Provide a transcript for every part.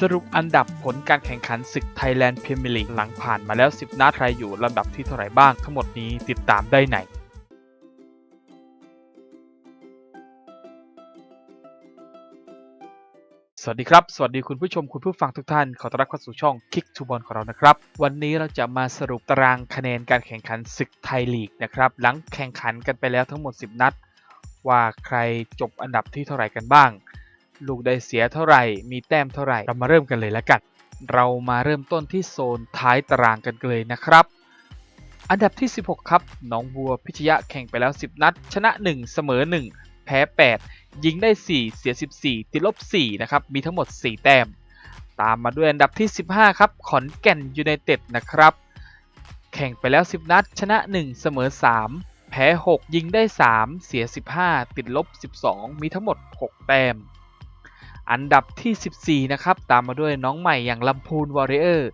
สรุปอันดับผลการแข่งขันศึกไทยแลนด์พรีเมียร์ลีกหลังผ่านมาแล้ว 10 นัดใครอยู่ลำดับที่เท่าไหร่บ้างทั้งหมดนี้ติดตามได้ในสวัสดีครับ สวัสดีคุณผู้ชมคุณผู้ฟังทุกท่าน ขอต้อนรับเข้าสู่ช่อง Kick to Ball ของเรานะครับ วันนี้เราจะมาสรุปตารางคะแนนการแข่งขันศึกไทยลีกนะครับ หลังแข่งขันกันไปแล้วทั้งหมด 10 นัด ว่าใครจบอันดับที่เท่าไหร่กันบ้าง ลูกได้เสียเท่าไหร่ มีแต้มเท่าไหร่ เรามาเริ่มกันเลยแล้วกัน เรามาเริ่มต้นที่โซนท้ายตารางกันเลยนะครับ อันดับที่ 16 ครับหนองบัวพิชยะแข่งไปแล้ว 10 นัด ชนะ 1 เสมอ 1 แพ้ 8 ยิงได้ 4 เสีย 14 ติดลบ 4 นะครับ มีทั้งหมด 4 แต้ม ตามมาด้วยอันดับที่ 15 ครับ ขอนแก่นยูไนเต็ดนะครับ แข่งไปแล้ว 10 นัด ชนะ 1 เสมอ 3แพ้ 6 ยิงได้ 3 เสีย 15 ติดลบ 12 มีทั้งหมด 6 แต้ม อันดับที่ 14 นะครับ ตามมาด้วยน้องใหม่อย่างลำพูนวอริเออร์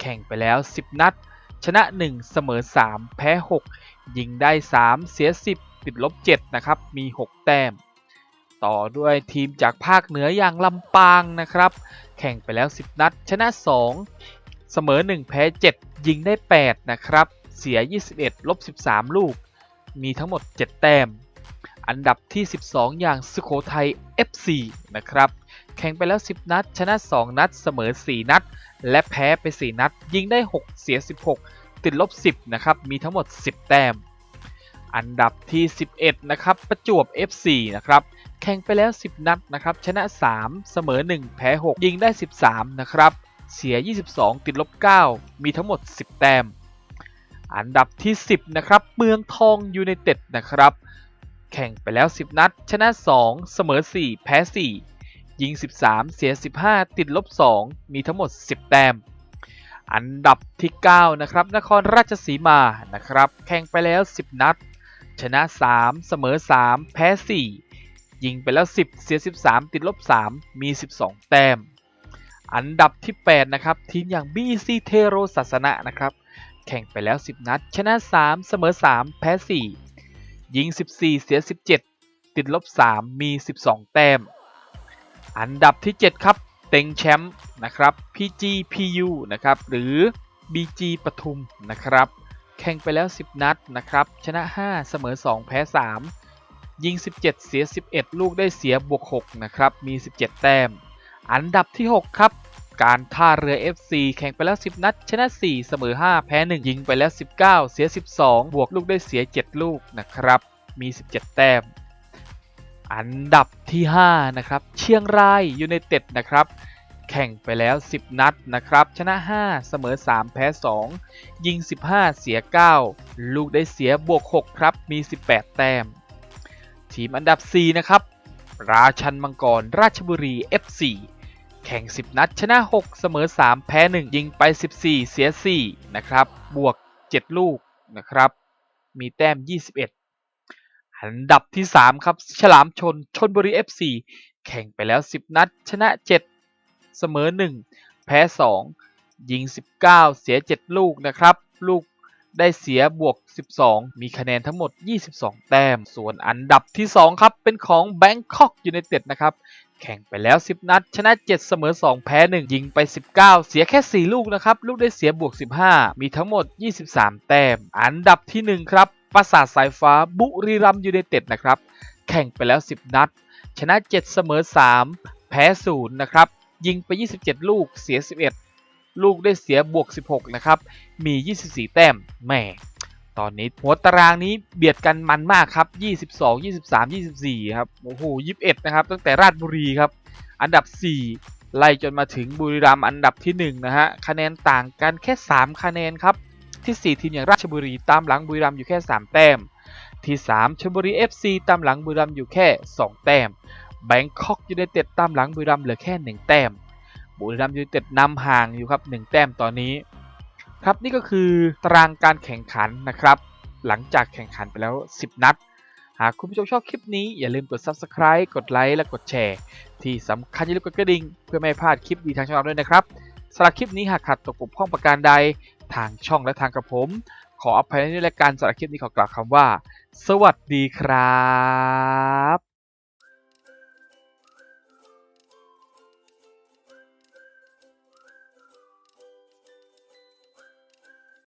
แข่งไปแล้ว 10 นัด ชนะ 1 เสมอ 3 แพ้ 6 ยิงได้ 3 เสีย 10 ติดลบ 7 นะครับ มี 6 แต้ม ต่อด้วยทีมจากภาคเหนืออย่างลำปางนะครับ แข่งไปแล้ว 10 นัด ชนะ 2 เสมอ 1 แพ้ 7 ยิงได้ 8 นะครับ เสีย 21 ลบ 13 ลูก มีทั้งหมด 7 แต้ม อันดับที่ 12 อย่างสุโขทัย FC นะครับ แข่งไปแล้ว 10 นัด ชนะ 2 นัด เสมอ 4 นัด และแพ้ไป 4 นัด ยิงได้ 6 เสีย 16 ติดลบ 10 นะครับ มีทั้งหมด 10 แต้ม อันดับที่ 11 นะครับ ประจวบ FC นะครับ แข่งไปแล้ว 10 นัด นะครับ ชนะ 3 เสมอ 1 แพ้ 6 ยิงได้ 13 นะครับ เสีย 22 ติดลบ 9 มีทั้งหมด 10 แต้ม อันดับที่ 10 นะครับ เมืองทองยูไนเต็ด นะครับ แข่งไปแล้ว 10 นัด ชนะ 2 เสมอ 4 แพ้ 4 ยิง 13 เสีย 15 ติดลบ 2 มีทั้งหมด 10 แต้ม อันดับที่ 9 นะครับ นครราชสีมานะครับ แข่งไปแล้ว 10 นัด ชนะ 3 เสมอ 3 แพ้ 4 ยิงไปแล้ว 10 เสีย 13 ติดลบ 3 มี 12 แต้ม อันดับที่ 8 นะครับ ทีมอย่าง BC เทโรศาสนะนะครับ แข่งไปแล้ว 10 นัด ชนะ 3 เสมอ 3 แพ้ 4 ยิง 14 เสีย 17 ติดลบ 3 มี 12 แต้ม อันดับที่ 7 ครับ เต็งแชมป์นะครับ PGPU นะครับ หรือ BG ปทุมนะครับ แข่งไปแล้ว 10 นัดนะครับ ชนะ 5 เสมอ 2 แพ้ 3 ยิง 17 เสีย 11 ลูกได้เสียบวก 6 นะครับ มี 17 แต้ม อันดับที่ 6 ครับ การท่าเรือ FC แข่งไปแล้ว 10 นัด ชนะ 4 เสมอ 5 แพ้ 1 ยิงไปแล้ว 19 เสีย 12 บวกลูกได้เสีย 7 ลูกนะครับ มี 17 แต้ม อันดับที่ 5 นะครับ เชียงรายยูไนเต็ดนะครับ แข่งไปแล้ว 10 นัดนะครับ ชนะ 5 เสมอ 3 แพ้ 2 ยิง 15 เสีย 9 ลูกได้เสียบวก 6 ครับ มี 18 แต้ม ทีมอันดับ 4 นะครับ ราชันมังกร ราชบุรี FC แข่ง 10 นัด ชนะ 6 เสมอ 3 แพ้ 1 ยิงไป 14 เสีย 4 นะครับ บวก 7 ลูกนะครับ มีแต้ม 21 อันดับที่ 3 ครับ ฉลามชนชนบุรี FC แข่งไปแล้ว 10 นัด ชนะ 7 เสมอ 1 แพ้ 2 ยิง 19 เสีย 7 ลูกนะครับ ลูก ได้เสียบวก 12 มีคะแนนทั้งหมด 22 แต้ม ส่วนอันดับที่ 2 ครับ เป็นของ Bangkok United นะครับ แข่งไปแล้ว 10 นัด ชนะ 7 เสมอ 2 แพ้ 1 ยิงไป 19 เสียแค่ 4 ลูกนะครับ ลูกได้เสียบวก 15 มีทั้งหมด 23 แต้ม อันดับที่ 1 ครับปราสาทสายฟ้าบุรีรัมยูไนเต็ดนะครับ แข่งไปแล้ว 10 นัด ชนะ 7 เสมอ 3 แพ้ 0 นะครับ ยิงไป 27 ลูก เสีย 11 ลูกได้เสียบวก 16 นะครับ มี 24 แต้มแหม่ตอนนี้หัวตารางนี้เบียดกันมันมากครับ 22 23 24 ครับ โอ้โห 21 นะครับ ตั้งแต่ราชบุรีครับ อันดับ 4 ไล่จนมาถึงบุรีรัมย์อันดับที่ 1 นะฮะ คะแนนต่างกันแค่ 3 คะแนนครับ ที่ 4 ทีมอย่างราชบุรีตามหลังบุรีรัมย์อยู่แค่ 3 แต้ม ที่ 3ชลบุรี FC ตามหลังบุรีรัมย์อยู่แค่ 2 แต้ม แบงคอกยูไนเต็ดตามหลังบุรีรัมย์เหลือแค่ 1 แต้ม บุรีรัมย์ยูไนเต็ดนำห่างอยู่ครับ 1 แต้มตอนนี้ ครับนี่ก็คือตารางการแข่งขันนะครับ หลังจากแข่งขันไปแล้ว 10 นัด หากคุณผู้ชมชอบคลิปนี้อย่าลืมกด Subscribe กดไลค์และกดแชร์ ที่สำคัญอย่าลืมกดกระดิ่งเพื่อไม่พลาดคลิปดีทางช่องเราด้วยนะครับสำหรับคลิปนี้หากขัดตกบกพร่องประการใดทางช่องและทางกระผม ขออภัยในรายการสำหรับคลิปนี้ขอกล่าวคำว่า สวัสดีครับ